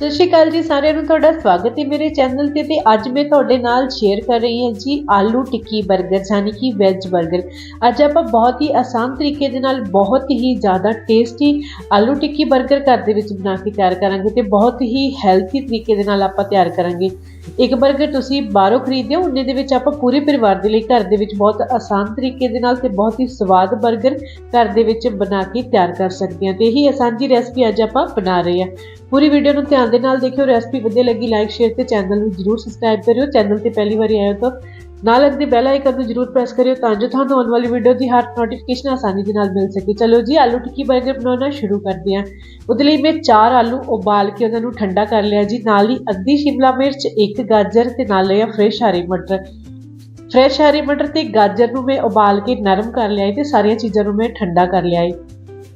ਸਤਿ ਸ਼੍ਰੀ ਅਕਾਲ ਜੀ, ਸਾਰਿਆਂ ਨੂੰ ਤੁਹਾਡਾ ਸਵਾਗਤ ਹੈ ਮੇਰੇ ਚੈਨਲ ਤੇ ਤੇ ਅੱਜ ਮੈਂ ਤੁਹਾਡੇ ਨਾਲ ਸ਼ੇਅਰ ਕਰ ਰਹੀ ਹਾਂ ਜੀ ਆਲੂ ਟਿੱਕੀ 버ਗਰ ਯਾਨੀ ਕਿ ਵੈਜ 버ਗਰ ਅੱਜ ਆਪਾਂ ਬਹੁਤ ਹੀ ਆਸਾਨ ਤਰੀਕੇ ਦੇ ਨਾਲ ਬਹੁਤ ਹੀ ਜ਼ਿਆਦਾ ਟੇਸਟੀ ਆਲੂ ਟਿੱਕੀ 버ਗਰ ਘਰ ਦੇ ਵਿੱਚ ਬਣਾ ਕੇ ਤਿਆਰ ਕਰਾਂਗੇ ਤੇ ਬਹੁਤ ਹੀ ਹੈਲਥੀ ਤਰੀਕੇ ਦੇ ਨਾਲ ਆਪਾਂ ਤਿਆਰ ਕਰਾਂਗੇ। ਇੱਕ 버ਗਰ ਤੁਸੀਂ ਬਾਹਰੋਂ ਖਰੀਦਦੇ ਹੋ ਉਹਨੇ ਦੇ ਵਿੱਚ ਆਪਾਂ ਪੂਰੇ ਪਰਿਵਾਰ ਦੇ ਲਈ ਘਰ ਦੇ ਵਿੱਚ ਬਹੁਤ ਆਸਾਨ ਤਰੀਕੇ ਦੇ ਨਾਲ ਤੇ ਬਹੁਤ ਹੀ ਸਵਾਦ 버ਗਰ ਘਰ ਦੇ ਵਿੱਚ ਬਣਾ ਕੇ ਤਿਆਰ ਕਰ ਸਕਦੇ ਹਾਂ ਤੇ ਇਹੀ ਆਸਾਨ ਜੀ ਰੈਸਪੀ ਅੱਜ ਆਪਾਂ ਬਣਾ ਰਹੇ ਹਾਂ। ਪੂਰੀ ਵੀਡੀਓ ਨੂੰ ਧਿਆਨ ਦੇ ਨਾਲ ਦੇਖਿਓ। ਰੈਸਪੀ ਵਧੀਆ ਲੱਗੀ ਲਾਈਕ ਸ਼ੇਅਰ ਤੇ ਚੈਨਲ ਨੂੰ ਜਰੂਰ ਸਬਸਕ੍ਰਾਈਬ ਕਰਿਓ। ਚੈਨਲ ਤੇ ਪਹਿਲੀ ਵਾਰੀ ਆਏ ਹੋ ਤਾਂ ਨਾਲ ਲੱਗਦੇ ਬੈਲ ਆਈਕਨ ਨੂੰ ਜਰੂਰ ਪ੍ਰੈਸ ਕਰਿਓ ਤਾਂ ਜੋ ਤੁਹਾਨੂੰ ਆਉਣ ਵਾਲੀ ਵੀਡੀਓ ਦੀ ਹਰ ਨੋਟੀਫਿਕੇਸ਼ਨ ਆਸਾਨੀ ਦੇ ਨਾਲ ਮਿਲ ਸਕੇ। ਚਲੋ ਜੀ, ਆਲੂ ਟਿੱਕੀ 버ਗਰ ਬਣਾਉਣਾ ਸ਼ੁਰੂ ਕਰਦੇ ਹਾਂ। ਉਹਦੇ ਲਈ ਮੈਂ ਚਾਰ ਆਲੂ ਉਬਾਲ ਕੇ ਉਹਨਾਂ ਨੂੰ ਠੰਡਾ ਕਰ ਲਿਆ ਜੀ। ਨਾਲ ਹੀ ਅੱਧੀ ਸ਼ਿਮਲਾ ਮਿਰਚ, ਇੱਕ ਗਾਜਰ ਤੇ ਨਾਲ ਲਿਆ ਫਰੈਸ਼ ਹਰੀ ਮਟਰ। ਫਰੈਸ਼ ਹਰੀ ਮਟਰ ਤੇ ਗਾਜਰ ਨੂੰ ਮੈਂ ਉਬਾਲ ਕੇ ਨਰਮ ਕਰ ਲਿਆ ਏ ਤੇ ਸਾਰੀਆਂ ਚੀਜ਼ਾਂ ਨੂੰ ਮੈਂ ਠੰਡਾ ਕਰ ਲਿਆ ਏ।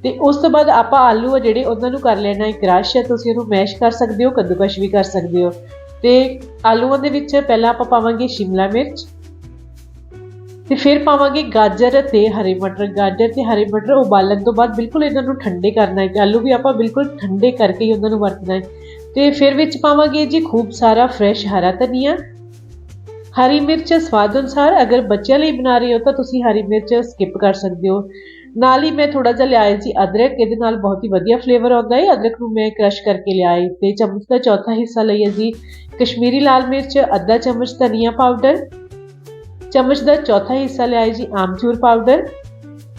ਤੇ ਉਸ ਤੋਂ ਬਾਅਦ ਆਪਾਂ ਆਲੂ ਆ ਜਿਹੜੇ ਉਹਨਾਂ ਨੂੰ ਕਰ ਲੈਣਾ ਹੈ ਕ੍ਰਸ਼ ਤੁਸੀਂ ਉਹਨੂੰ ਮੈਸ਼ ਕਰ ਸਕਦੇ ਹੋ, ਕੱਦੂਕਸ਼ ਵੀ ਕਰ ਸਕਦੇ ਹੋ। ਤੇ ਆਲੂਆਂ ਦੇ ਵਿੱਚ ਪਹਿਲਾਂ ਆਪਾਂ ਪਾਵਾਂਗੇ ਸ਼ਿਮਲਾ ਮਿਰਚ ਤੇ ਫਿਰ ਪਾਵਾਂਗੇ ਗਾਜਰ ਤੇ ਹਰੇ ਮਟਰ। ਗਾਜਰ ਤੇ ਹਰੇ ਮਟਰ ਉਬਾਲਣ ਤੋਂ ਬਾਅਦ ਬਿਲਕੁਲ ਇਹਨਾਂ ਨੂੰ ਠੰਡੇ ਕਰਨਾ ਹੈ। ਆਲੂ ਵੀ ਆਪਾਂ ਬਿਲਕੁਲ ਠੰਡੇ ਕਰਕੇ ਹੀ ਉਹਨਾਂ ਨੂੰ ਵਰਤਣਾ ਹੈ। ਤੇ ਫਿਰ ਵਿੱਚ ਪਾਵਾਂਗੇ ਜੀ ਖੂਬ ਸਾਰਾ ਫਰੈਸ਼ ਹਰਾ ਧਨੀਆ। ਹਰੀ ਮਿਰਚ ਸਵਾਦ ਅਨੁਸਾਰ ਅਗਰ ਬੱਚਿਆਂ ਲਈ ਬਣਾ ਰਹੇ ਹੋ ਤਾਂ ਤੁਸੀਂ ਹਰੀ ਮਿਰਚ ਸਕਿਪ ਕਰ ਸਕਦੇ ਹੋ। ਨਾਲ ਹੀ ਮੈਂ ਥੋੜਾ ਜਿਹਾ ਲਿਆਇਆ ਜੀ ਅਦਰਕ, ਇਹਦੇ ਨਾਲ ਬਹੁਤ ਹੀ ਵਧੀਆ ਫਲੇਵਰ ਆਉਂਦਾ ਹੈ। ਅਦਰਕ ਨੂੰ ਮੈਂ ਕ੍ਰਸ਼ ਕਰਕੇ ਲਿਆਈ ਤੇ ਚਮਚ ਦਾ ਚੌਥਾ ਹਿੱਸਾ ਲਈਏ ਜੀ ਕਸ਼ਮੀਰੀ ਲਾਲ ਮਿਰਚ, ਅੱਧਾ ਚਮਚ ਧਨੀਆ ਪਾਊਡਰ ਚਮਚ ਦਾ ਚੌਥਾ ਹਿੱਸਾ ਲਿਆਈ ਜੀ ਆਮਚੂਰ ਪਾਊਡਰ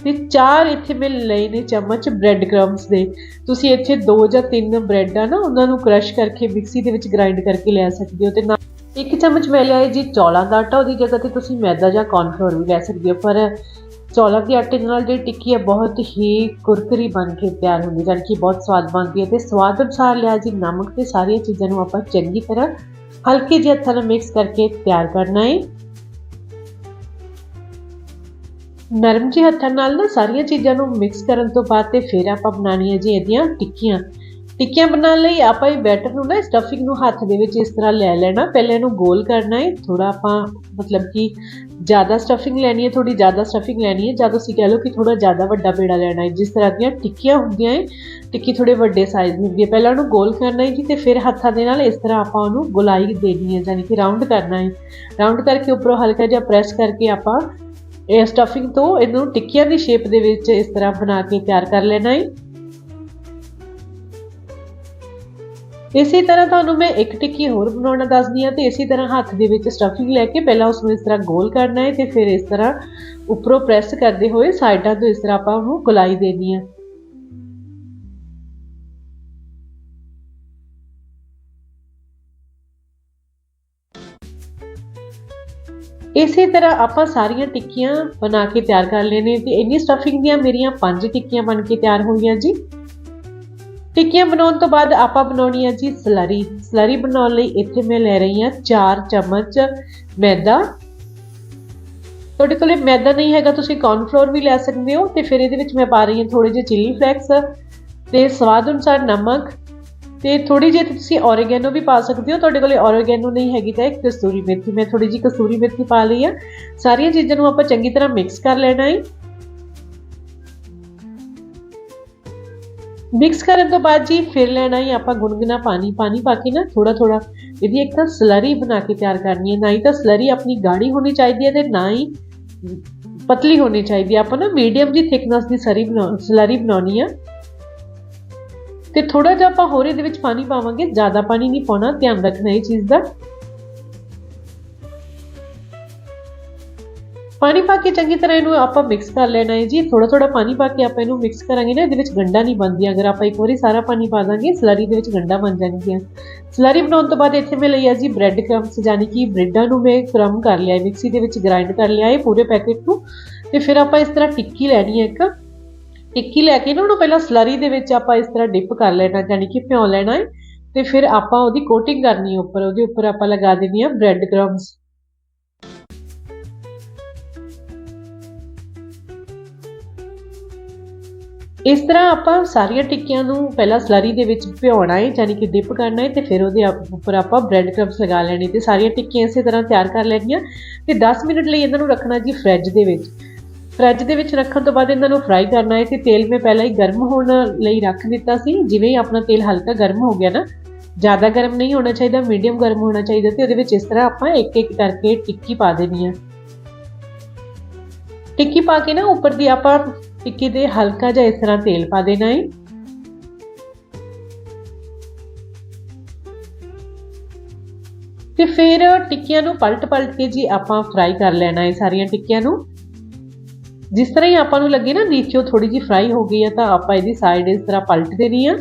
ਤੇ ਚਾਰ ਇੱਥੇ ਮੈਂ ਲਏ ਨੇ ਚਮਚ ਬ੍ਰੈਡ ਕ੍ਰਮਸ ਦੇ। ਤੁਸੀਂ ਇੱਥੇ ਦੋ ਜਾਂ ਤਿੰਨ ਬ੍ਰੈਡ ਆ ਨਾ, ਉਹਨਾਂ ਨੂੰ ਕ੍ਰਸ਼ ਕਰਕੇ ਮਿਕਸੀ ਦੇ ਵਿੱਚ ਗ੍ਰਾਈਂਡ ਕਰਕੇ ਲੈ ਸਕਦੇ ਹੋ। ਤੇ ਨਾ ਇੱਕ ਚਮਚ ਮੈਂ ਲਿਆ ਜੀ ਚੌਲਾਂ ਦਾ ਆਟਾ, ਉਹਦੀ ਜਗ੍ਹਾ ਤੇ ਤੁਸੀਂ ਮੈਦਾ ਜਾਂ ਕੌਰਨਫਲੋਰ ਵੀ ਲੈ ਸਕਦੇ ਹੋ। ਪਰ ਚੌਲਾਂ ਦੇ ਆਟੇ ਦੇ ਨਾਲ ਜਿਹੜੀ ਟਿੱਕੀ ਹੈ ਬਹੁਤ ਹੀ ਕੁਰਕਰੀ ਬਣ ਕੇ ਤਿਆਰ ਹੁੰਦੀ ਹੈ ਜਾਣੀ ਕਿ ਬਹੁਤ ਸਵਾਦ ਬਣਦੀ ਹੈ ਤੇ ਸਵਾਦ ਅਨੁਸਾਰ ਲਿਆ ਜੀ ਨਮਕ ਤੇ ਸਾਰੀਆਂ ਚੀਜ਼ਾਂ ਨੂੰ ਆਪਾਂ ਚੰਗੀ ਤਰ੍ਹਾਂ ਹਲਕੇ ਜਿਹੇ ਹੱਥਾਂ ਨਾਲ ਮਿਕਸ ਕਰਕੇ ਤਿਆਰ ਕਰਨਾ ਹੈ ਨਰਮ ਜਿਹੇ ਹੱਥਾਂ ਨਾਲ ਨਾ ਸਾਰੀਆਂ ਚੀਜ਼ਾਂ ਨੂੰ ਮਿਕਸ ਕਰਨ ਤੋਂ ਬਾਅਦ ਤੇ ਫਿਰ ਆਪਾਂ ਬਣਾਉਣੀਆਂ ਜੀ ਇਹਦੀਆਂ ਟਿੱਕੀਆਂ। ਟਿੱਕੀਆਂ ਬਣਾਉਣ ਲਈ ਆਪਾਂ ਇਹ ਬੈਟਰ ਨੂੰ ਨਾ ਸਟਫਿੰਗ ਨੂੰ ਹੱਥ ਦੇ ਵਿੱਚ ਇਸ ਤਰ੍ਹਾਂ ਲੈ ਲੈਣਾ। ਪਹਿਲੇ ਇਹਨੂੰ ਗੋਲ ਕਰਨਾ ਹੈ। ਥੋੜਾ ਆਪਾਂ ਮਤਲਬ ਕਿ ਜ਼ਿਆਦਾ ਸਟਫਿੰਗ ਲੈਣੀ ਹੈ ਥੋੜੀ ਜ਼ਿਆਦਾ ਸਟਫਿੰਗ ਲੈਣੀ ਹੈ। ਜਾਂ ਤੁਸੀਂ ਕਹਿ ਲਓ ਕਿ ਥੋੜਾ ਜ਼ਿਆਦਾ ਵੱਡਾ ਪੇੜਾ ਲੈਣਾ ਹੈ। ਜਿਸ ਤਰ੍ਹਾਂ ਦੀਆਂ ਟਿੱਕੀਆਂ ਹੁੰਦੀਆਂ ਹੈ, ਟਿੱਕੀ ਥੋੜੇ ਵੱਡੇ ਸਾਈਜ਼ ਦੀ ਹੁੰਦੀ ਹੈ। ਪਹਿਲਾਂ ਉਹਨੂੰ ਗੋਲ ਕਰਨਾ ਹੈ ਜੀ ਤੇ ਫਿਰ ਹੱਥਾਂ ਦੇ ਨਾਲ ਇਸ ਤਰ੍ਹਾਂ ਆਪਾਂ ਉਹਨੂੰ ਗੁਲਾਈ ਦੇਣੀ ਹੈ ਯਾਨੀ ਕਿ ਰਾਉਂਡ ਕਰਨਾ ਹੈ। ਰਾਉਂਡ ਕਰਕੇ ਉੱਪਰੋਂ ਹਲਕਾ ਜਿਹਾ ਪ੍ਰੈਸ ਕਰਕੇ ਆਪਾਂ ਇਹ ਸਟਫਿੰਗ ਤੋਂ ਇਹਨੂੰ ਟਿੱਕੀਆਂ ਦੀ ਸ਼ੇਪ ਦੇ ਵਿੱਚ ਇਸ ਤਰ੍ਹਾਂ ਬਣਾ ਕੇ ਤਿਆਰ ਕਰ ਲੈਣਾ ਹੈ। ਇਸੇ ਤਰ੍ਹਾਂ ਤੁਹਾਨੂੰ ਮੈਂ ਇੱਕ ਟਿੱਕੀ ਹੋਰ ਬਣਾਉਣਾ ਦੱਸਦੀ ਹਾਂ ਤੇ ਇਸੇ ਤਰ੍ਹਾਂ ਹੱਥ ਦੇ ਵਿੱਚ ਸਟਫਿੰਗ ਲੈ ਕੇ ਪਹਿਲਾਂ ਉਸ ਨੂੰ ਇਸ ਤਰ੍ਹਾਂ ਗੋਲ ਕਰਨਾ ਹੈ ਤੇ ਫਿਰ ਇਸ ਤਰ੍ਹਾਂ ਉੱਪਰੋਂ ਪ੍ਰੈਸ ਕਰਦੇ ਹੋਏ ਸਾਈਡਾਂ ਤੋਂ ਇਸ ਤਰ੍ਹਾਂ ਆਪਾਂ ਉਹਨੂੰ ਗੁਲਾਈ ਦੇਣੀ ਹੈ। ਇਸੇ ਤਰ੍ਹਾਂ ਆਪਾਂ ਸਾਰੀਆਂ ਟਿੱਕੀਆਂ ਬਣਾ ਕੇ ਤਿਆਰ ਕਰ ਲੈਣੇ ਤੇ ਇੰਨੀ ਸਟਫਿੰਗ ਦੀਆਂ ਮੇਰੀਆਂ ਪੰਜ ਟਿੱਕੀਆਂ ਬਣ ਕੇ ਤਿਆਰ ਹੋਈਆਂ ਜੀ। ਟਿੱਕੀਆਂ ਬਣਾਉਣ ਤੋਂ ਬਾਅਦ ਆਪਾਂ ਬਣਾਉਣੀ ਹੈ ਜੀ ਸਲਰੀ। ਸਲਰੀ ਬਣਾਉਣ ਲਈ ਇੱਥੇ ਮੈਂ ਲੈ ਰਹੀ ਹਾਂ 4 ਚਮਚ ਮੈਦਾ। ਤੁਹਾਡੇ ਕੋਲੇ ਮੈਦਾ ਨਹੀਂ ਹੈਗਾ, ਤੁਸੀਂ ਕੌਰਨਫਲੋਰ ਵੀ ਲੈ ਸਕਦੇ ਹੋ। ਤੇ ਫਿਰ ਇਹਦੇ ਵਿੱਚ ਮੈਂ ਪਾ ਰਹੀ ਹਾਂ ਥੋੜੇ ਜਿਹੇ ਚਿੱਲੀ ਫਲੈਕਸ ਤੇ ਸਵਾਦ ਅਨੁਸਾਰ ਨਮਕ। ਤੇ ਥੋੜੀ ਜਿਹੀ ਤੁਸੀਂ ਔਰੇਗੈਨੋ ਵੀ ਪਾ ਸਕਦੇ ਹੋ। ਤੁਹਾਡੇ ਕੋਲੇ ਔਰੇਗੈਨੋ ਨਹੀਂ ਹੈਗੀ ਤਾਂ ਇੱਕ ਕਸੂਰੀ ਮੇਥੀ, ਮੈਂ ਥੋੜੀ ਜਿਹੀ ਕਸੂਰੀ ਮੇਥੀ ਪਾ ਲਈ ਆ। ਸਾਰੀਆਂ ਚੀਜ਼ਾਂ ਨੂੰ ਆਪਾਂ ਚੰਗੀ ਤਰ੍ਹਾਂ ਮਿਕਸ ਕਰ ਲੈਣਾ ਹੈ ਮਿਕਸ ਕਰਨ ਤੋਂ ਬਾਅਦ ਜੀ ਫਿਰ ਲੈਣਾ ਹੈ ਆਪਾਂ ਗੁਨਗੁਨਾ ਪਾਣੀ ਪਾਣੀ ਪਾ ਕੇ ਨਾ ਥੋੜਾ ਥੋੜਾ ਇਹਦੀ ਇੱਕ ਤਾਂ ਸਲਰੀ ਬਣਾ ਕੇ ਤਿਆਰ ਕਰਨੀ ਹੈ ਨਾ ਹੀ ਤਾਂ ਸਲਰੀ ਆਪਣੀ ਗਾੜੀ ਹੋਣੀ ਚਾਹੀਦੀ ਹੈ ਤੇ ਨਾ ਹੀ ਪਤਲੀ ਹੋਣੀ ਚਾਹੀਦੀ ਹੈ ਆਪਾਂ ਨਾ ਮੀਡੀਅਮ ਜੀ ਥਿਕਨੈਸ ਦੀ ਸਰੀ ਬਣਾ, ਸਲਰੀ ਬਣਾਉਣੀ ਆ। ਤੇ ਥੋੜਾ ਜਿਹਾ ਆਪਾਂ ਹੋਰ ਇਹਦੇ ਵਿੱਚ ਪਾਣੀ ਪਾਵਾਂਗੇ, ਜ਼ਿਆਦਾ ਪਾਣੀ ਨਹੀਂ ਪਾਉਣਾ, ਧਿਆਨ ਰੱਖਣਾ ਇਹ ਚੀਜ਼ ਦਾ। ਪਾਣੀ ਪਾ ਕੇ ਚੰਗੀ ਤਰ੍ਹਾਂ ਇਹਨੂੰ ਆਪਾਂ ਮਿਕਸ ਕਰ ਲੈਣਾ ਹੈ ਜੀ। ਥੋੜਾ ਥੋੜਾ ਪਾਣੀ ਪਾ ਕੇ ਆਪਾਂ ਇਹਨੂੰ ਮਿਕਸ ਕਰਾਂਗੇ ਨਾ, ਇਹਦੇ ਵਿੱਚ ਗੰਡਾ ਨਹੀਂ ਬਣਦੀ ਅਗਰ ਆਪਾਂ ਇੱਕ ਵਾਰੀ ਸਾਰਾ ਪਾਣੀ ਪਾ ਦਾਂਗੇ, ਸਲਰੀ ਦੇ ਵਿੱਚ ਗੰਡਾ ਬਣ ਜਾਣਗੀਆਂ। ਸਲਰੀ ਬਣਾਉਣ ਤੋਂ ਬਾਅਦ ਇੱਥੇ ਮੈਂ ਲਈ ਆ ਜੀ ਬ੍ਰੈਡ ਕ੍ਰਮਸ ਯਾਨੀ ਕਿ ਬ੍ਰੈਡਾਂ ਨੂੰ ਮੈਂ ਕ੍ਰਮ ਕਰ ਲਿਆ ਮਿਕਸੀ ਦੇ ਵਿੱਚ ਗ੍ਰਾਈਂਡ ਕਰ ਲਿਆ, ਇਹ ਪੂਰੇ ਪੈਕੇਟ ਨੂੰ। ਤੇ ਫਿਰ ਆਪਾਂ ਇਸ ਤਰ੍ਹਾਂ ਟਿੱਕੀ ਲੈਣੀ ਹੈ ਇੱਕ। ਟਿੱਕੀ ਲੈ ਕੇ ਨਾ ਉਹਨੂੰ ਪਹਿਲਾਂ ਸਲਰੀ ਦੇ ਵਿੱਚ ਆਪਾਂ ਇਸ ਤਰ੍ਹਾਂ ਡਿਪ ਕਰ ਲੈਣਾ ਯਾਨੀ ਕਿ ਭਿਉਂ ਲੈਣਾ ਹੈ, ਤੇ ਫਿਰ ਆਪਾਂ ਉਹਦੀ ਕੋਟਿੰਗ ਕਰਨੀ ਉੱਪਰ, ਉਹਦੇ ਉੱਪਰ ਆਪਾਂ ਲਗਾ ਦੇਣੀ ਹੈ ਬ੍ਰੈਡ ਕ੍ਰਮਸ ਇਸ ਤਰ੍ਹਾਂ ਆਪਾਂ ਸਾਰੀਆਂ ਟਿੱਕੀਆਂ ਨੂੰ ਪਹਿਲਾਂ ਸਲਰੀ ਦੇ ਵਿੱਚ ਭਿਉਣਾ ਹੈ ਯਾਨੀ ਕਿ ਡਿਪ ਕਰਨਾ ਹੈ, ਤੇ ਫਿਰ ਉਹਦੇ ਉੱਪਰ ਆਪਾਂ ਬ੍ਰੈਡ ਕ੍ਰਮਸ ਲਗਾ ਲੈਣੇ, ਤੇ ਸਾਰੀਆਂ ਟਿੱਕੀਆਂ ਇਸੇ ਤਰ੍ਹਾਂ ਤਿਆਰ ਕਰ ਲੈਣੀਆਂ, ਤੇ 10 ਮਿੰਟ ਲਈ ਇਹਨਾਂ ਨੂੰ ਰੱਖਣਾ ਜੀ ਫ੍ਰਿਜ ਦੇ ਵਿੱਚ। ਫ੍ਰਿਜ ਦੇ ਵਿੱਚ ਰੱਖਣ ਤੋਂ ਬਾਅਦ ਇਹਨਾਂ ਨੂੰ ਫਰਾਈ ਕਰਨਾ ਹੈ ਤੇ ਤੇਲ ਮੈਂ ਪਹਿਲਾਂ ਹੀ ਗਰਮ ਹੋਣ ਲਈ ਰੱਖ ਦਿੱਤਾ ਸੀ। ਜਿਵੇਂ ਹੀ ਆਪਣਾ ਤੇਲ ਹਲਕਾ ਗਰਮ ਹੋ ਗਿਆ ਨਾ, ਜ਼ਿਆਦਾ ਗਰਮ ਨਹੀਂ ਹੋਣਾ ਚਾਹੀਦਾ ਮੀਡੀਅਮ ਗਰਮ ਹੋਣਾ ਚਾਹੀਦਾ ਤੇ ਉਹਦੇ ਵਿੱਚ ਇਸ ਤਰ੍ਹਾਂ ਆਪਾਂ ਇੱਕ ਇੱਕ ਕਰਕੇ ਟਿੱਕੀ ਪਾ ਦੇਣੀ ਹੈ ਟਿੱਕੀ ਪਾ ਕੇ ਨਾ ਉੱਪਰ ਦੀ ਆਪਾਂ ਟਿੱਕੀ ਦੇ ਹਲਕਾ ਜਿਹਾ ਇਸ ਤਰ੍ਹਾਂ ਤੇਲ ਪਾ ਦੇਣਾ ਹੈ। ਤੇ ਫਿਰ ਟਿੱਕੀਆਂ ਨੂੰ ਪਲਟ-ਪਲਟ ਕੇ ਜੀ ਆਪਾਂ ਫਰਾਈ ਕਰ ਲੈਣਾ ਹੈ ਸਾਰੀਆਂ ਟਿੱਕੀਆਂ ਨੂੰ। ਜਿਸ ਤਰ੍ਹਾਂ ਹੀ ਆਪਾਂ ਨੂੰ ਲੱਗੇ ਨਾ, ਨੀਚੇ ਥੋੜੀ ਜੀ ਫਰਾਈ ਹੋ ਗਈ ਹੈ ਤਾਂ ਆਪਾਂ ਇਹਦੀ ਸਾਈਡ ਇਸ ਤਰ੍ਹਾਂ ਪਲਟ ਦੇਣੀ ਆ।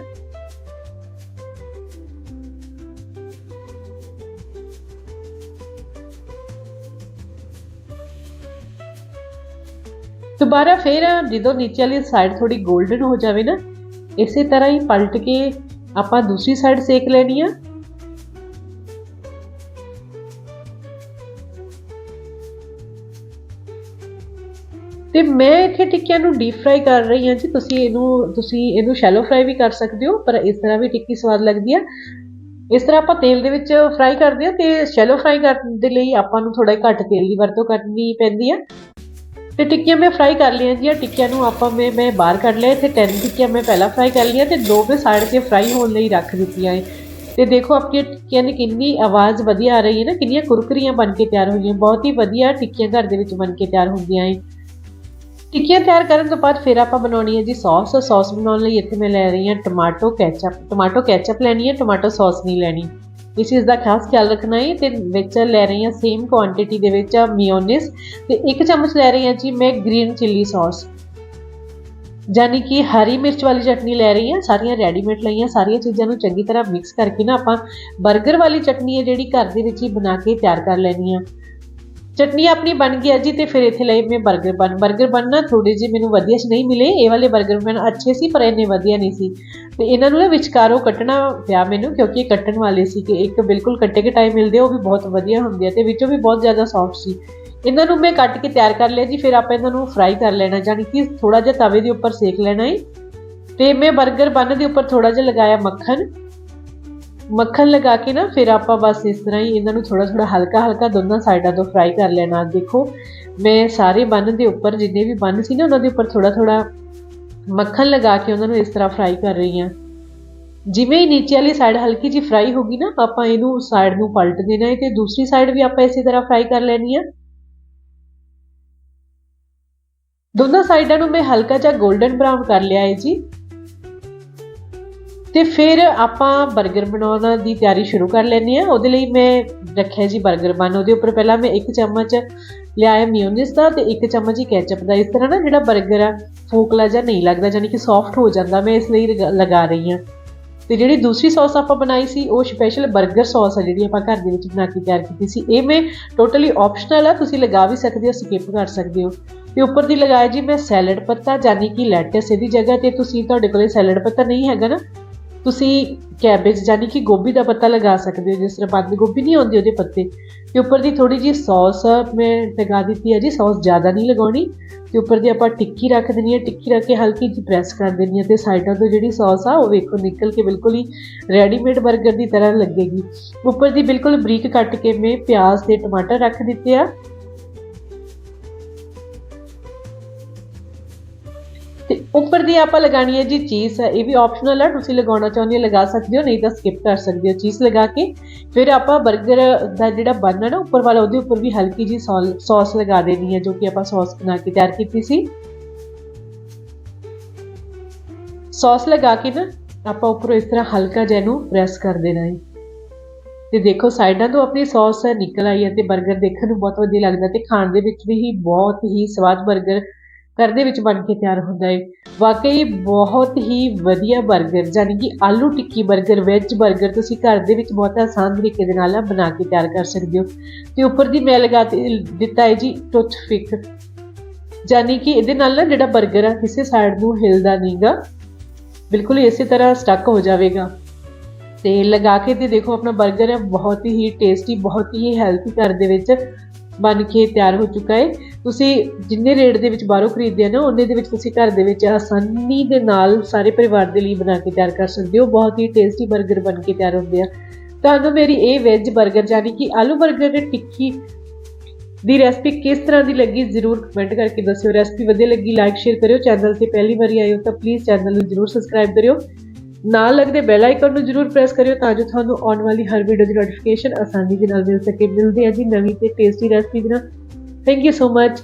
ਦੁਬਾਰਾ ਫੇਰ ਜਦੋਂ ਨੀਚੇ ਵਾਲੀ ਸਾਈਡ ਥੋੜੀ 골ਡਨ ਹੋ ਜਾਵੇ ਨਾ, ਇਸੇ ਤਰ੍ਹਾਂ ਹੀ ਪਲਟ ਕੇ ਆਪਾਂ ਦੂਸਰੀ ਸਾਈਡ ਸੇਕ ਲੈਣੀ ਆ। ਤੇ ਮੈਂ ਇੱਥੇ ਟਿੱਕੀਆਂ ਨੂੰ ਡੀਪ ਫਰਾਈ ਕਰ ਰਹੀ ਹਾਂ ਜੀ। ਤੁਸੀਂ ਇਹਨੂੰ ਤੁਸੀਂ ਇਹਨੂੰ ਸ਼ੈਲੋ ਫਰਾਈ ਵੀ ਕਰ ਸਕਦੇ ਹੋ, ਪਰ ਇਸ ਤਰ੍ਹਾਂ ਵੀ ਟਿੱਕੀ ਸਵਾਦ ਲੱਗਦੀ ਆ। ਇਸ ਤਰ੍ਹਾਂ ਆਪਾਂ ਤੇਲ ਦੇ ਵਿੱਚ ਫਰਾਈ ਕਰਦੇ ਹਾਂ ਤੇ ਸ਼ੈਲੋ ਫਰਾਈ ਕਰਨ ਦੇ ਲਈ ਆਪਾਂ ਨੂੰ ਥੋੜਾ ਘੱਟ ਤੇਲ ਦੀ ਵਰਤੋਂ ਕਰਨੀ ਪੈਂਦੀ ਆ। ਤੇ ਟਿੱਕੀਆਂ ਮੈਂ ਫਰਾਈ ਕਰ ਲਈਆਂ ਜੀ। ਆ ਟਿੱਕੀਆਂ ਨੂੰ ਆਪਾਂ ਮੈਂ ਮੈਂ ਬਾਹਰ ਕੱਢ ਲਿਆ। ਤੇ 10 ਟਿੱਕੀਆਂ ਮੈਂ ਪਹਿਲਾਂ ਫਰਾਈ ਕਰ ਲਈਆਂ ਤੇ ਦੋ ਮੈਂ ਸਾਈਡ ਤੇ ਫਰਾਈ ਹੋਣ ਲਈ ਰੱਖ ਦਿੱਤੀਆਂ ਏ ਤੇ ਦੇਖੋ ਆਪਣੀਆਂ ਟਿੱਕੀਆਂ ਦੀ ਕਿੰਨੀ ਆਵਾਜ਼ ਵਧੀਆ ਆ ਰਹੀ ਹੈ ਨਾ, ਕਿੰਨੀਆਂ ਕੁਰਕਰੀਆਂ ਬਣ ਕੇ ਤਿਆਰ ਹੋਈਆਂ। ਬਹੁਤ ਹੀ ਵਧੀਆ ਟਿੱਕੀਆਂ ਘਰ ਦੇ ਵਿੱਚ ਬਣ ਕੇ ਤਿਆਰ ਹੁੰਦੀਆਂ ਏ ਟਿੱਕੀਆਂ ਤਿਆਰ ਕਰਨ ਤੋਂ ਬਾਅਦ ਫਿਰ ਆਪਾਂ ਬਣਾਉਣੀ ਹੈ ਜੀ ਸੌਸ ਸੌਸ ਬਣਾਉਣ ਲਈ ਇੱਥੇ ਮੈਂ ਲੈ ਰਹੀ ਹਾਂ ਟਮਾਟੋ ਕੈਚਅਪ ਟਮਾਟੋ ਕੈਚਅਪ ਲੈਣੀ ਹੈ ਟਮਾਟੋ ਸੌਸ ਨਹੀਂ ਲੈਣੀ। ਇਸ ਚੀਜ਼ ਦਾ ਖਾਸ ਖਿਆਲ ਰੱਖਣਾ ਹੈ ਤੇ ਵਿੱਚ ਲੈ ਰਹੀ ਹਾਂ ਸੇਮ ਕੁਆਂਟੀਟੀ ਦੇ ਵਿੱਚ ਮਿਓਨਿਸ ਤੇ ਇੱਕ ਚਮਚ ਲੈ ਰਹੀ ਹਾਂ ਜੀ ਮੈਂ ਗ੍ਰੀਨ ਚਿੱਲੀ ਸੌਸ ਜਾਨੀ ਕਿ ਹਰੀ ਮਿਰਚ ਵਾਲੀ ਚਟਨੀ ਲੈ ਰਹੀ ਹਾਂ, ਸਾਰੀਆਂ ਰੈਡੀਮੇਡ ਲਈਆਂ, ਸਾਰੀਆਂ ਚੀਜ਼ਾਂ ਨੂੰ ਚੰਗੀ ਤਰ੍ਹਾਂ ਮਿਕਸ ਕਰਕੇ ਨਾ ਆਪਾਂ 버ਗਰ ਵਾਲੀ ਚਟਨੀ ਹੈ ਜਿਹੜੀ ਘਰ ਦੇ ਵਿੱਚ ਹੀ ਬਣਾ ਕੇ ਤਿਆਰ ਕਰ ਲੈਣੀ ਆ ਚਟਨੀ ਆਪਣੀ ਬਣ ਗਈ ਹੈ ਜੀ ਤੇ ਫਿਰ ਇੱਥੇ ਲਈ ਮੈਂ 버ਗਰ ਬਨ 버ਗਰ ਬਨ ਨਾ ਥੋੜੇ ਜਿਹੇ ਮੈਨੂੰ ਵਧੀਆ ਚ ਨਹੀਂ ਮਿਲੇ। ਇਹ ਵਾਲੇ 버ਗਰ ਬਨ ਅੱਛੇ ਸੀ, ਪਰ ਇਹਨੇ ਵਧੀਆ ਨਹੀਂ ਸੀ। ਤੇ ਇਹਨਾਂ ਨੂੰ ਨਾ ਵਿਚਕਾਰੋਂ ਕੱਟਣਾ ਪਿਆ ਮੈਨੂੰ, ਕਿਉਂਕਿ ਇਹ ਕੱਟਣ ਵਾਲੇ ਸੀ ਕਿ ਇੱਕ ਬਿਲਕੁਲ ਕੱਟੇ ਕੇ ਟਾਈਮ ਮਿਲਦੇ, ਉਹ ਵੀ ਬਹੁਤ ਵਧੀਆ ਹੁੰਦੇ ਆ ਤੇ ਵਿੱਚੋਂ ਵੀ ਬਹੁਤ ਜ਼ਿਆਦਾ ਸੌਫਟ ਸੀ। ਇਹਨਾਂ ਨੂੰ ਮੈਂ ਕੱਟ ਕੇ ਤਿਆਰ ਕਰ ਲਿਆ ਜੀ, ਫਿਰ ਆਪਾਂ ਇਹਨਾਂ ਨੂੰ ਫਰਾਈ ਕਰ ਲੈਣਾ ਯਾਨੀ ਕਿ ਥੋੜਾ ਜਿਹਾ ਤਵੇ ਦੇ ਉੱਪਰ ਸੇਕ ਲੈਣਾ ਹੈ ਤੇ ਮੈਂ 버ਗਰ ਬਨ ਦੇ ਉੱਪਰ ਥੋੜਾ ਜਿਹਾ ਲਗਾਇਆ ਮੱਖਣ। ਮੱਖਣ ਲਗਾ ਕੇ ਨਾ ਫਿਰ ਆਪਾਂ ਬਸ ਇਸ ਤਰ੍ਹਾਂ ਹੀ ਇਹਨਾਂ ਨੂੰ ਥੋੜਾ ਥੋੜਾ ਹਲਕਾ ਹਲਕਾ ਦੋਨਾਂ ਸਾਈਡਾਂ ਤੋਂ ਫਰਾਈ ਕਰ ਲੈਣਾ। ਦੇਖੋ, ਮੈਂ ਸਾਰੇ ਬੰਨ ਦੇ ਉੱਪਰ ਜਿੰਨੇ ਵੀ ਬੰਨ ਸੀ ਨਾ ਉਹਨਾਂ ਦੇ ਉੱਪਰ ਥੋੜਾ ਥੋੜਾ ਮੱਖਣ ਲਗਾ ਕੇ ਉਹਨਾਂ ਨੂੰ ਇਸ ਤਰ੍ਹਾਂ ਫਰਾਈ ਕਰ ਰਹੀ ਹਾਂ। ਜਿਵੇਂ ਹੀ ਨੀਚੇ ਵਾਲੀ ਸਾਈਡ ਹਲਕੀ ਜੀ ਫਰਾਈ ਹੋ ਗਈ ਨਾ, ਆਪਾਂ ਇਹਨੂੰ ਸਾਈਡ ਨੂੰ ਪਲਟ ਦੇਣਾ ਹੈ ਤੇ ਦੂਸਰੀ ਸਾਈਡ ਵੀ ਆਪਾਂ ਇਸੇ ਤਰ੍ਹਾਂ ਫਰਾਈ ਕਰ ਲੈਣੀ ਆ। ਦੋਨਾਂ ਸਾਈਡਾਂ ਨੂੰ ਮੈਂ ਹਲਕਾ ਜਿਹਾ 골ਡਨ ਬ੍ਰਾਊਨ ਕਰ ਲਿਆ ਹੈ ਜੀ। ਤੇ ਫਿਰ ਆਪਾਂ 버ਗਰ ਬਣਾਉਣ ਦੀ ਤਿਆਰੀ ਸ਼ੁਰੂ ਕਰ ਲੈਣੀ ਆ ਉਹਦੇ ਲਈ ਮੈਂ ਰੱਖਿਆ ਜੀ 버ਗਰ ਬਣ ਉਹਦੇ ਉੱਪਰ ਪਹਿਲਾਂ ਮੈਂ ਇੱਕ ਚਮਚ ਲਿਆਇਆ ਮਿਊਨਿਸ ਦਾ ਤੇ ਇੱਕ ਚਮਚ ਹੀ ਕੈਚਪ ਦਾ। ਇਸ ਤਰ੍ਹਾਂ ਨਾ ਜਿਹੜਾ 버ਗਰ ਆ, ਫੋਕਲਾ ਜਾਂ ਨਹੀਂ ਲੱਗਦਾ ਯਾਨੀ ਕਿ ਸੌਫਟ ਹੋ ਜਾਂਦਾ। ਮੈਂ ਇਸ ਲਈ ਲਗਾ ਰਹੀ ਆ ਤੇ ਜਿਹੜੀ ਦੂਸਰੀ ਸੌਸ ਆਪਾਂ ਬਣਾਈ ਸੀ, ਉਹ ਸਪੈਸ਼ਲ 버ਗਰ ਸੌਸ ਆ ਜਿਹੜੀ ਆਪਾਂ ਘਰ ਦੇ ਵਿੱਚ ਬਣਾ ਕੇ ਤਿਆਰ ਕੀਤੀ ਸੀ। ਇਹ ਮੈਂ ਟੋਟਲੀ ਆਪਸ਼ਨਲ ਆ। ਤੁਸੀਂ ਲਗਾ ਵੀ ਸਕਦੇ ਹੋ ਸਕਿਪ ਕਰ ਸਕਦੇ ਹੋ। ਤੇ ਉੱਪਰ ਦੀ ਲਗਾਇਆ ਜੀ ਮੈਂ ਸੈਲਡ ਪੱਤਾ ਯਾਨੀ ਕਿ ਲੈਟਸ ਇਹਦੀ ਜਗ੍ਹਾ ਤੇ। ਤੁਸੀਂ ਤੁਹਾਡੇ ਕੋਲੇ ਸੈਲਡ ਪੱਤਾ ਨਹੀਂ ਹੈਗਾ ਨਾ? ਤੁਸੀਂ ਕੈਬੇਜ ਯਾਨੀ ਕਿ ਗੋਭੀ ਦਾ ਪੱਤਾ ਲਗਾ ਸਕਦੇ ਹੋ, ਜਿਸ ਤਰ੍ਹਾਂ ਬੰਦ ਗੋਭੀ ਨਹੀਂ ਹੁੰਦੀ ਉਹਦੇ ਪੱਤੇ। ਤੇ ਉੱਪਰ ਦੀ ਥੋੜੀ ਜੀ ਸੌਸ ਮੈਂ ਲਗਾ ਦਿੱਤੀ ਹੈ ਜੀ ਸੌਸ ਜ਼ਿਆਦਾ ਨਹੀਂ ਲਗਾਉਣੀ। ਤੇ ਉੱਪਰ ਦੀ ਆਪਾਂ ਟਿੱਕੀ ਰੱਖ ਦੇਣੀ ਹੈ, ਟਿੱਕੀ ਰੱਖ ਕੇ ਹਲਕੀ ਜਿਹੀ ਪ੍ਰੈਸ ਕਰ ਦੇਣੀ ਹੈ ਤੇ ਸਾਈਡਾਂ ਤੋਂ ਜਿਹੜੀ ਸੌਸ ਆ, ਉਹ ਵੇਖੋ ਨਿਕਲ ਕੇ ਬਿਲਕੁਲ ਹੀ ਰੈਡੀਮੇਡ 버ਗਰ ਦੀ ਤਰ੍ਹਾਂ ਲੱਗੇਗੀ। ਉੱਪਰ ਦੀ ਬਿਲਕੁਲ ਬਰੀਕ ਕੱਟ ਕੇ ਮੈਂ ਪਿਆਜ਼ ਤੇ ਟਮਾਟਰ ਰੱਖ ਦਿੱਤੇ ਆ। ਉੱਪਰ ਦੀ ਆਪਾਂ ਲਗਾਣੀ ਹੈ ਜੀ ਚੀਜ਼ ਹੈ ਇਹ ਵੀ ਆਪਸ਼ਨਲ ਹੈ, ਤੁਸੀਂ ਲਗਾਉਣਾ ਚਾਹੁੰਦੇ ਹੋ, ਲਗਾ ਸਕਦੇ ਹੋ, ਨਹੀਂ ਤਾਂ ਸਕਿਪ ਕਰ ਸਕਦੇ ਹੋ ਚੀਜ਼ ਲਗਾ ਕੇ। ਫਿਰ ਆਪਾਂ 버ਗਰ ਦਾ ਜਿਹੜਾ ਬਨ ਹੈ ਨਾ, ਉੱਪਰ ਵਾਲਾ, ਉਹਦੇ ਉੱਪਰ ਵੀ ਹਲਕੀ ਜੀ ਸੌਸ ਲਗਾ ਦੇਣੀ ਹੈ, ਜੋ ਕਿ ਆਪਾਂ ਸੌਸ ਬਣਾ ਕੇ ਤਿਆਰ ਕੀਤੀ ਸੀ। ਸੌਸ ਲਗਾ ਕੇ ਨਾ, ਆਪਾਂ ਉੱਪਰੋਂ ਇਸ ਤਰ੍ਹਾਂ ਹਲਕਾ ਜਿਹਾ ਨੂੰ ਪ੍ਰੈਸ ਕਰ ਦੇਣਾ ਹੈ। ਤੇ ਦੇਖੋ, ਸਾਈਡਾਂ ਤੋਂ ਆਪਣੀ ਸੌਸ ਨਿਕਲ ਆਈ ਹੈ ਤੇ 버ਗਰ ਦੇਖਣ ਨੂੰ ਬਹੁਤ ਵਧੀਆ ਲੱਗਦਾ ਤੇ ਖਾਣ ਦੇ ਵਿੱਚ ਵੀ ਬਹੁਤ ਹੀ ਸਵਾਦ 버ਗਰ ਘਰ ਦੇ ਵਿੱਚ ਬਣ ਕੇ ਤਿਆਰ ਹੁੰਦਾ ਹੈ ਵਾਕਈ ਬਹੁਤ ਹੀ ਵਧੀਆ 버ਗਰ ਯਾਨੀ ਕਿ ਆਲੂ ਟਿੱਕੀ 버ਗਰ ਵੈਜ 버ਗਰ ਤੁਸੀਂ ਘਰ ਦੇ ਵਿੱਚ ਬਹੁਤ ਆਸਾਨ ਤਰੀਕੇ ਦੇ ਨਾਲ ਬਣਾ ਕੇ ਤਿਆਰ ਕਰ ਸਕਦੇ ਹੋ। ਤੇ ਉੱਪਰ ਦੀ ਮੈਂ ਲਗਾ ਦਿੱਤਾ ਹੈ ਜੀ ਟੁੱਥ ਫਿਕ। ਯਾਨੀ ਕਿ ਇਹਦੇ ਨਾਲ ਨਾ ਜਿਹੜਾ 버ਗਰ ਆ ਕਿਸੇ ਸਾਈਡ ਨੂੰ ਹਿਲਦਾ ਨਹੀਂਗਾ, ਬਿਲਕੁਲ ਇਸੇ ਤਰ੍ਹਾਂ ਸਟੱਕ ਹੋ ਜਾਵੇਗਾ। ਤੇ ਲਗਾ ਕੇ ਤੇ ਦੇਖੋ ਆਪਣਾ 버ਗਰ ਹੈ, ਬਹੁਤ ਹੀ ਟੇਸਟੀ ਬਹੁਤ ਹੀ ਹੈਲਥੀ ਘਰ ਦੇ ਵਿੱਚ ਬਣ ਕੇ ਤਿਆਰ ਹੋ ਚੁੱਕਾ ਹੈ ਤੁਸੀਂ ਜਿੰਨੇ ਰੇਟ ਦੇ ਵਿੱਚ ਬਾਹਰੋਂ ਖਰੀਦਦੇ ਆ ਨਾ, ਉਹਨੇ ਦੇ ਵਿੱਚ ਤੁਸੀਂ ਘਰ ਦੇ ਵਿੱਚ ਆਸਾਨੀ ਦੇ ਨਾਲ ਸਾਰੇ ਪਰਿਵਾਰ ਦੇ ਲਈ ਬਣਾ ਕੇ ਤਿਆਰ ਕਰ ਸਕਦੇ ਹੋ। ਬਹੁਤ ਹੀ ਟੇਸਟੀ 버ਗਰ ਬਣ ਕੇ ਤਿਆਰ ਹੁੰਦੇ ਆ। ਤੁਹਾਨੂੰ ਮੇਰੀ ਇਹ ਵੈਜ 버ਗਰ ਯਾਨੀ ਕਿ ਆਲੂ 버ਗਰ ਦੇ ਟਿੱਕੀ ਦੀ ਰੈਸਪੀ ਕਿਸ ਤਰ੍ਹਾਂ ਦੀ ਲੱਗੀ ਜ਼ਰੂਰ ਕਮੈਂਟ ਕਰਕੇ ਦੱਸਿਓ। ਰੈਸਪੀ ਵਧੀਆ ਲੱਗੀ ਲਾਈਕ ਸ਼ੇਅਰ ਕਰਿਓ। ਚੈਨਲ ਤੇ ਪਹਿਲੀ ਵਾਰੀ ਆਏ ਹੋ ਤਾਂ ਪਲੀਜ਼ ਚੈਨਲ ਨੂੰ ਜ਼ਰੂਰ ਸਬਸਕ੍ਰਾਈਬ ਕਰਿਓ। ਨਾਲ ਲੱਗਦੇ ਬੈਲ ਆਈਕਨ ਨੂੰ ਜ਼ਰੂਰ ਪ੍ਰੈਸ ਕਰਿਓ ਤਾਂ ਜੋ ਤੁਹਾਨੂੰ ਆਉਣ ਵਾਲੀ ਹਰ ਵੀਡੀਓ ਦੀ ਨੋਟੀਫਿਕੇਸ਼ਨ ਆਸਾਨੀ ਦੇ ਨਾਲ ਮਿਲ ਸਕੇ। ਮਿਲਦੇ ਆ ਜੀ ਨਵੀਂ ਤੇ ਟੇਸਟੀ ਰੈਸਪੀ ਦੇ ਨਾਲ। Thank you so much.